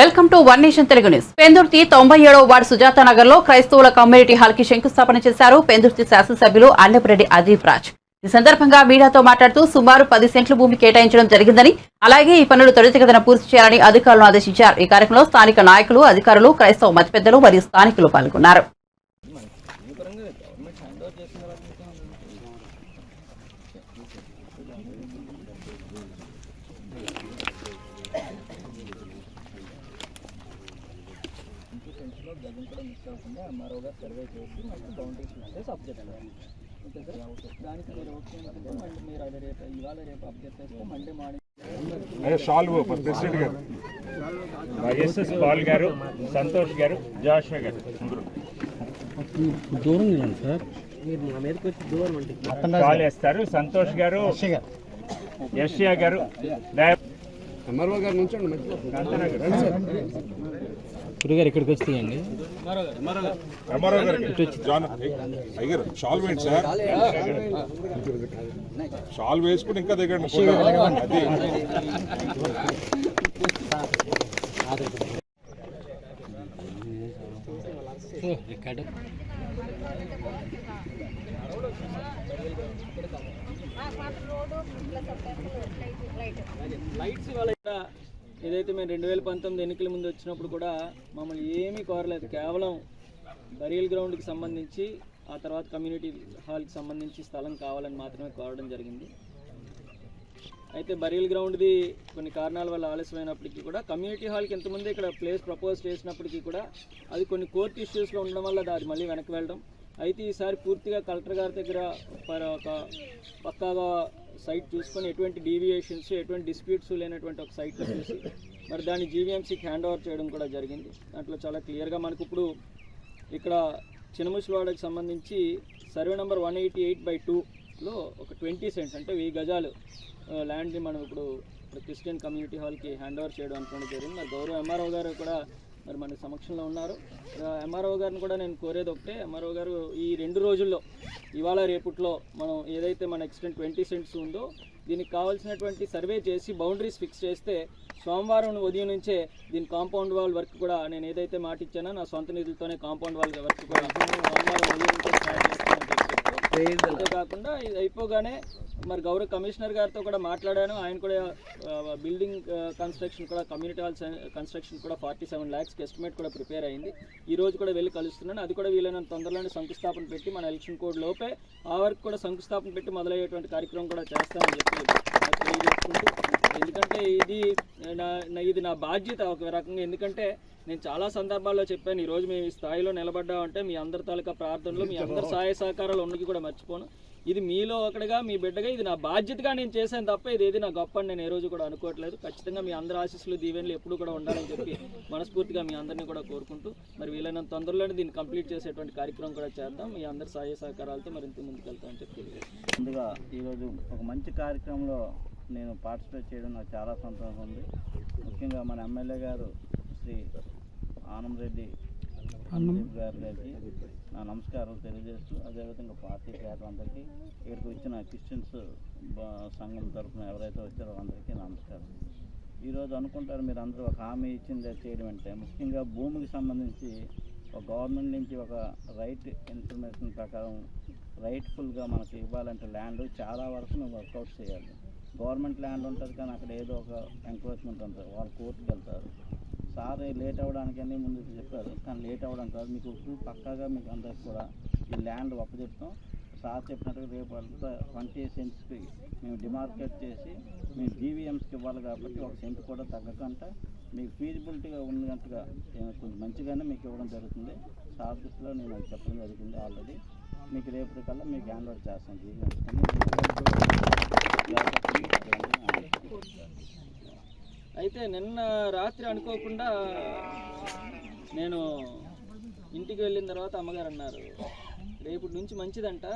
Welcome to one nation Telugu news. Pendurthi తొంభై ఏడవ ward Sujatha నగర్లో క్రైస్తవుల కమ్యూనిటీ హాల్కి శంకుస్థాపన చేశారు పెందుర్తి శాసనసభ్యులు అన్నపురెడ్డి అదీప్ రాజ్. ఈ సందర్భంగా మీడియాతో మాట్లాడుతూ సుమారు పది సెంట్లు భూమి కేటాయించడం జరిగిందని అలాగే ఈ పనులు త్వరితగతిన పూర్తి చేయాలని అధికారులను ఆదేశించారు. ఈ కార్యక్రమంలో స్థానిక నాయకులు అధికారులు క్రైస్తవ మతిపెద్దలు మరియు స్థానికులు పాల్గొన్నారు. మిస్ అవ్వకుండా ఎంఆర్ఓగా సర్వే చేసి మనకి బౌండరీస్ ఇచ్చేసి అప్ చేస్తారు ఓకే సార్? దానికి మీరు ఓకే అనుకుంటే మళ్ళీ మీరు అది రేపు ఇవాళ రేపు అప్ చేస్తే మండే మార్నింగ్ అయ్యా షాల్వ్ ప్రెసిడెంట్ గారు. వైఎస్ఎస్ పాల్ గారు సంతోష్ గారు జాషువా గారు దూరం సార్. మీరు మా మీదకి వచ్చి దూరం అంటే పాల్ వేస్తారు. సంతోష్ గారు యష్యా గారు. ఎంఆర్ఓ గారు గారు. గురుగారు ఇక్కడికి వచ్చేయండి ఎంఆర్ఓ గారు జాన్ సార్. షాల్ వేసుకుని ఇంకా దిగండి. అది రికార్డు లైట్స్ ఇవాళ ఏదైతే మేము రెండు వేల పంతొమ్మిది ఎన్నికల ముందు వచ్చినప్పుడు కూడా మమ్మల్ని ఏమీ కోరలేదు. కేవలం బరియల్ గ్రౌండ్కి సంబంధించి ఆ తర్వాత కమ్యూనిటీ హాల్కి సంబంధించి స్థలం కావాలని మాత్రమే కోరడం జరిగింది. అయితే బరియల్ గ్రౌండ్ది కొన్ని కారణాల వల్ల ఆలస్యమైనప్పటికీ కూడా కమ్యూనిటీ హాల్కి ఇంతకుముందే ఇక్కడ ప్లేస్ ప్రపోజ్ చేసినప్పటికీ కూడా అది కొన్ని కోర్ట్ ఇష్యూస్లో ఉండడం వల్ల అది మళ్ళీ వెనక్కి వెళ్ళడం అయితే ఈసారి పూర్తిగా కలెక్టర్ గారి దగ్గర ఒక పక్కాగా సైట్ చూసుకొని ఎటువంటి డీవియేషన్స్ ఎటువంటి డిస్ప్యూట్స్ లేనటువంటి ఒక సైట్ చూసి మరి దాన్ని జీవీఎంసీకి హ్యాండ్ ఓవర్ చేయడం కూడా జరిగింది. దాంట్లో చాలా క్లియర్గా మనకు ఇప్పుడు ఇక్కడ చినముసివాడకి సంబంధించి survey number one eighty eight by టూలో ఒక ట్వంటీ సెంట్స్ అంటే వెయ్యి గజాలు ల్యాండ్ని మనం ఇప్పుడు ఇప్పుడు క్రిస్టియన్ కమ్యూనిటీ హాల్కి హ్యాండ్ ఓవర్ చేయడం అనుకోవడం జరిగింది. మరి గౌరవ ఎంఆర్ఓ గారు కూడా మరి మన సమక్షంలో ఉన్నారు. ఎంఆర్ఓ గారిని కూడా నేను కోరేది ఒకటే. ఎంఆర్ఓ గారు ఈ రెండు రోజుల్లో ఇవాళ రేపుట్లో మనం ఏదైతే మన ఎక్స్టెంట్ ట్వంటీ సెంట్స్ ఉందో దీనికి కావాల్సినటువంటి సర్వే చేసి బౌండరీస్ ఫిక్స్ చేస్తే సోమవారం ఉదయం నుంచే దీని కాంపౌండ్ వాల్ వర్క్ కూడా నేను ఏదైతే మాట ఇచ్చానో నా సొంత నిధులతోనే కాంపౌండ్ వాల్ వర్క్ కూడా సోమవారం ఉదయం నుంచే కాకుండా ఇది అయిపోగానే మరి గౌరవ కమిషనర్ గారితో కూడా మాట్లాడాను. ఆయన కూడా బిల్డింగ్ కన్స్ట్రక్షన్ కూడా కమ్యూనిటీ హాల్ కన్స్ట్రక్షన్ కూడా ఫార్టీ సెవెన్ ల్యాక్స్కి ఎస్టిమేట్ కూడా ప్రిపేర్ అయింది. ఈ రోజు కూడా వెళ్ళి కలుస్తున్నాను. అది కూడా వీలైనంత తొందరలోనే శంకుస్థాపన పెట్టి మన ఎలక్షన్ కోడ్ లోపే ఆ వర్క్ కూడా శంకుస్థాపన పెట్టి మొదలయ్యేటువంటి కార్యక్రమం కూడా చేస్తానని చెప్పి తెలియజేసుకుంటూ ఎందుకంటే ఇది నా ఇది నా బాధ్యత ఒక రకంగా. ఎందుకంటే నేను చాలా సందర్భాల్లో చెప్పాను ఈ రోజు మేము ఈ స్థాయిలో నిలబడ్డామంటే మీ అందరి తాలూకా ప్రార్థనలు మీ అందరి సహాయ సహకారాలు ఉన్నది కూడా మర్చిపోను. ఇది మీలో ఒకటిగా మీ బిడ్డగా ఇది నా బాధ్యతగా నేను చేశాను తప్ప ఇది ఏది నా గొప్ప నేను ఏ రోజు కూడా అనుకోవట్లేదు. ఖచ్చితంగా మీ అందరి ఆశీస్సులు దీవెనలు ఎప్పుడు కూడా ఉండాలని చెప్పి మనస్ఫూర్తిగా మీ అందరినీ కూడా కోరుకుంటూ మరి వీలైనంత తొందరలోనే దీన్ని కంప్లీట్ చేసేటువంటి కార్యక్రమం కూడా చేద్దాం. మీ అందరి సహాయ సహకారాలతో మరింత ముందుకు వెళ్తామని చెప్పి. ముందుగా ఈరోజు ఒక మంచి కార్యక్రమంలో నేను పార్టిసిపేట్ చేయడం నాకు చాలా సంతోషం ఉంది. ముఖ్యంగా మన ఎమ్మెల్యే గారు శ్రీ ఆనందరెడ్డి గారి గారికి నా నమస్కారాలు తెలియజేస్తూ అదేవిధంగా పార్టీ పేదలందరికీ ఇక్కడికి వచ్చిన క్రిస్టియన్స్ సంఘం తరఫున ఎవరైతే వచ్చారో అందరికీ నమస్కారం. ఈరోజు అనుకుంటారు మీరు అందరూ ఒక హామీ ఇచ్చింది చేయడం అంటే ముఖ్యంగా భూమికి సంబంధించి ఒక గవర్నమెంట్ నుంచి ఒక రైట్ ఇన్ఫర్మేషన్ ప్రకారం రైట్ఫుల్గా మనకి ఇవ్వాలంటే ల్యాండ్ చాలా వరకు మేము వర్కౌట్ చేయాలి. గవర్నమెంట్ ల్యాండ్ ఉంటుంది కానీ అక్కడ ఏదో ఒక ఎంక్రోచ్మెంట్ ఉంటుంది. వాళ్ళు కోర్టుకి వెళ్తారు. సార్ లేట్ అవ్వడానికని ముందు చెప్పారు. కానీ లేట్ అవ్వడం కాదు. మీకు పక్కాగా మీకు అందరికి కూడా ఈ ల్యాండ్ ఒప్పచెప్తాం సార్ చెప్పినట్టుగా రేపు అంతా ట్వంటీ సెంట్స్కి మేము డిమార్కెట్ చేసి మేము జీవీఎంస్కి ఇవ్వాలి కాబట్టి ఒక సెంట్ కూడా తగ్గకుండా మీకు ఫీజిబిలిటీగా ఉన్నట్టుగా కొంచెం మంచిగానే మీకు ఇవ్వడం జరుగుతుంది. సార్ దృష్టిలో నేను అది చెప్పడం జరిగింది ఆల్రెడీ మీకు రేపటి కల్లా మీకు హ్యాండ్ ఓవర్ చేస్తాను జీవీఎంస్కి అయితే నిన్న రాత్రి అనుకోకుండా నేను ఇంటికి వెళ్ళిన తర్వాత అమ్మగారు అన్నారు రేపు నుంచి మంచిదంట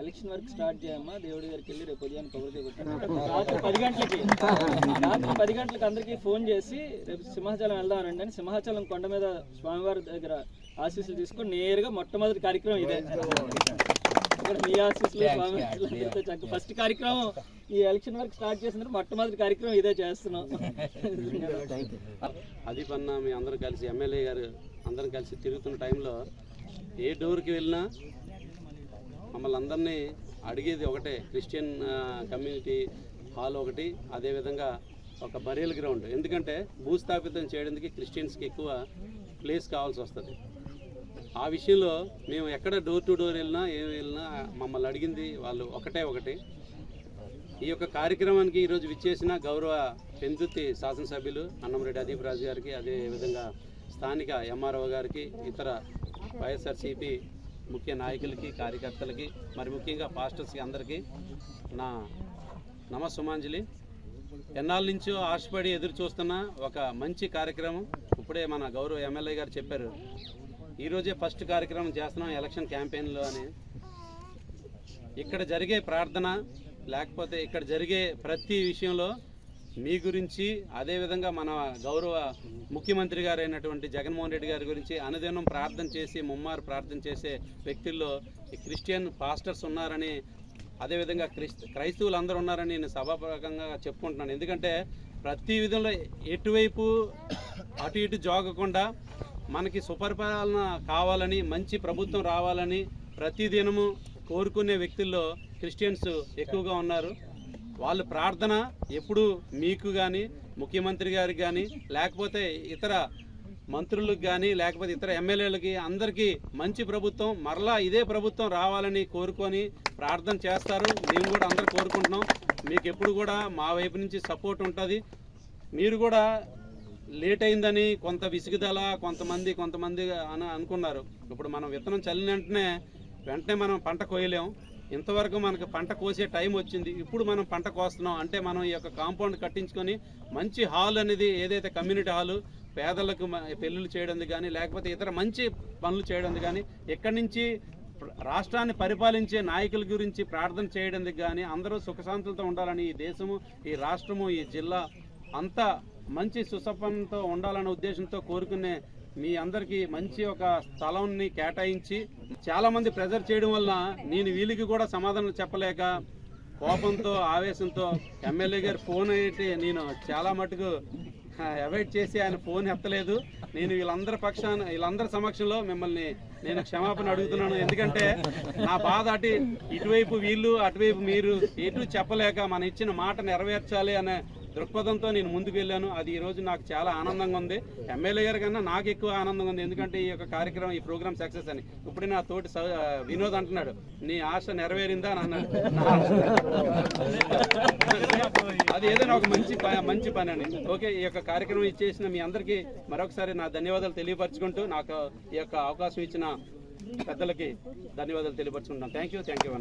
ఎలక్షన్ వర్క్ స్టార్ట్ చేయమ్మా దేవుడి దగ్గరికి వెళ్ళి రేపు ఉదయం కొబ్బరి రాత్రి పది గంటలకి రాత్రి పది గంటలకు అందరికీ ఫోన్ చేసి రేపు సింహాచలం వెళ్దామనండి అని సింహాచలం కొండ మీద స్వామివారి దగ్గర ఆశీస్సులు తీసుకొని నేరుగా మొట్టమొదటి కార్యక్రమం ఇదే. ఇక్కడ మీ ఆశీస్సులు ఫస్ట్ కార్యక్రమం ఈ ఎలక్షన్ వరకు స్టార్ట్ చేసినారు మొట్టమొదటి కార్యక్రమం ఇదే చేస్తున్నాం. అది పన్న మీ అందరం కలిసి ఎమ్మెల్యే గారు అందరం కలిసి తిరుగుతున్న టైంలో ఏ డోర్కి వెళ్ళినా మమ్మల్ని అందరినీ అడిగేది ఒకటే క్రిస్టియన్ కమ్యూనిటీ హాల్ ఒకటి అదేవిధంగా ఒక బరియల్ గ్రౌండ్ ఎందుకంటే భూస్థాపితం చేయడానికి క్రిస్టియన్స్కి ఎక్కువ ప్లేస్ కావాల్సి వస్తుంది. ఆ విషయంలో మేము ఎక్కడ డోర్ టు డోర్ వెళ్ళినా ఏం వెళ్ళినా మమ్మల్ని అడిగింది వాళ్ళు ఒకటే ఒకటి. ఈ యొక్క కార్యక్రమానికి ఈరోజు విచ్చేసిన గౌరవ పెందుతి శాసనసభ్యులు అన్నంరెడ్డి అదీప్ రాజు గారికి అదేవిధంగా స్థానిక ఎంఆర్ఓ గారికి ఇతర వైఎస్ఆర్సీపీ ముఖ్య నాయకులకి కార్యకర్తలకి మరి ముఖ్యంగా పాస్టర్స్కి అందరికీ నా నమస్సుమాంజలి. ఎన్నాళ్ళ నుంచో ఆశపడి ఎదురు చూస్తున్న ఒక మంచి కార్యక్రమం. ఇప్పుడే మన గౌరవ ఎమ్మెల్యే గారు చెప్పారు. ఈరోజే ఫస్ట్ కార్యక్రమం చేస్తున్నాం ఎలక్షన్ క్యాంపెయిన్లో అని. ఇక్కడ జరిగే ప్రార్థన లేకపోతే ఇక్కడ జరిగే ప్రతి విషయంలో మీ గురించి అదేవిధంగా మన గౌరవ ముఖ్యమంత్రి గారు అయినటువంటి జగన్మోహన్ రెడ్డి గారి గురించి అనుదినం ప్రార్థన చేసి ముమ్మారు ప్రార్థన చేసే వ్యక్తుల్లో క్రిస్టియన్ పాస్టర్స్ ఉన్నారని అదేవిధంగా క్రిస్ క్రైస్తవులు అందరూ ఉన్నారని నేను సభాపకంగా చెప్పుకుంటున్నాను. ఎందుకంటే ప్రతి విధంలో ఎటువైపు అటు ఇటు జోగకుండా మనకి సుపరిపాలన కావాలని మంచి ప్రభుత్వం రావాలని ప్రతిదినము కోరుకునే వ్యక్తుల్లో క్రిస్టియన్స్ ఎక్కువగా ఉన్నారు. వాళ్ళ ప్రార్థన ఎప్పుడు మీకు కానీ ముఖ్యమంత్రి గారికి కానీ లేకపోతే ఇతర మంత్రులకు కానీ లేకపోతే ఇతర ఎమ్మెల్యేలకి అందరికీ మంచి ప్రభుత్వం మరలా ఇదే ప్రభుత్వం రావాలని కోరుకొని ప్రార్థన చేస్తారు. మేము కూడా అందరు కోరుకుంటున్నాం. మీకు ఎప్పుడు కూడా మా వైపు నుంచి సపోర్ట్ ఉంటుంది. మీరు కూడా లేట్ అయిందని కొంత విసుగుదల కొంతమంది కొంతమంది అని అనుకున్నారు. ఇప్పుడు మనం విత్తనం చల్లిన వెంటనే వెంటనే మనం పంట కోయలేం. ఇంతవరకు మనకు పంట కోసే టైం వచ్చింది. ఇప్పుడు మనం పంట కోస్తున్నాం. అంటే మనం ఈ యొక్క కాంపౌండ్ కట్టించుకొని మంచి హాల్ అనేది ఏదైతే కమ్యూనిటీ హాలు పేదలకు పెళ్ళిళ్ళు చేయడం కానీ లేకపోతే ఇతర మంచి పనులు చేయడం కానీ ఎక్కడి నుంచి రాష్ట్రాన్ని పరిపాలించే నాయకుల గురించి ప్రార్థన చేయడానికి కానీ అందరూ సుఖశాంతులతో ఉండాలని ఈ దేశము ఈ రాష్ట్రము ఈ జిల్లా అంతా మంచి సుసపంతో ఉండాలనే ఉద్దేశంతో కోరుకునే మీ అందరికీ మంచి ఒక స్థలంని కేటాయించి చాలా మంది ప్రెజర్ చేయడం వల్ల నేను వీళ్ళకి కూడా సమాధానం చెప్పలేక కోపంతో ఆవేశంతో ఎమ్మెల్యే గారి ఫోన్ అయితే నేను చాలా మటుకు అవాయిడ్ చేసి ఆయన ఫోన్ ఎత్తలేదు. నేను వీళ్ళందరి పక్షాన వీళ్ళందరి సమక్షంలో మిమ్మల్ని నేను క్షమాపణ అడుగుతున్నాను. ఎందుకంటే నా బాధ అటు ఇటువైపు వీళ్ళు అటువైపు మీరు ఎటు చెప్పలేక మన ఇచ్చిన మాట నెరవేర్చాలి అనే దృక్పథంతో నేను ముందుకు వెళ్ళాను. అది ఈ రోజు నాకు చాలా ఆనందంగా ఉంది. ఎమ్మెల్యే గారి కన్నా నాకు ఎక్కువ ఆనందంగా ఉంది. ఎందుకంటే ఈ యొక్క కార్యక్రమం ఈ ప్రోగ్రామ్ సక్సెస్ అని. ఇప్పుడు నా తోటి స- వినోద్ అంటున్నాడు. నీ ఆశ నెరవేరిందా? అని అన్నాడు. నా అది ఏదైనా ఒక మంచి ప- మంచి పని అని. ఓకే ఈ యొక్క కార్యక్రమం ఇచ్చేసిన మీ అందరికీ మరొకసారి నా ధన్యవాదాలు తెలియపరచుకుంటూ నాకు ఈ యొక్క అవకాశం ఇచ్చిన పెద్దలకి ధన్యవాదాలు తెలియపరచుకుంటాను థ్యాంక్ యూ థ్యాంక్ యూ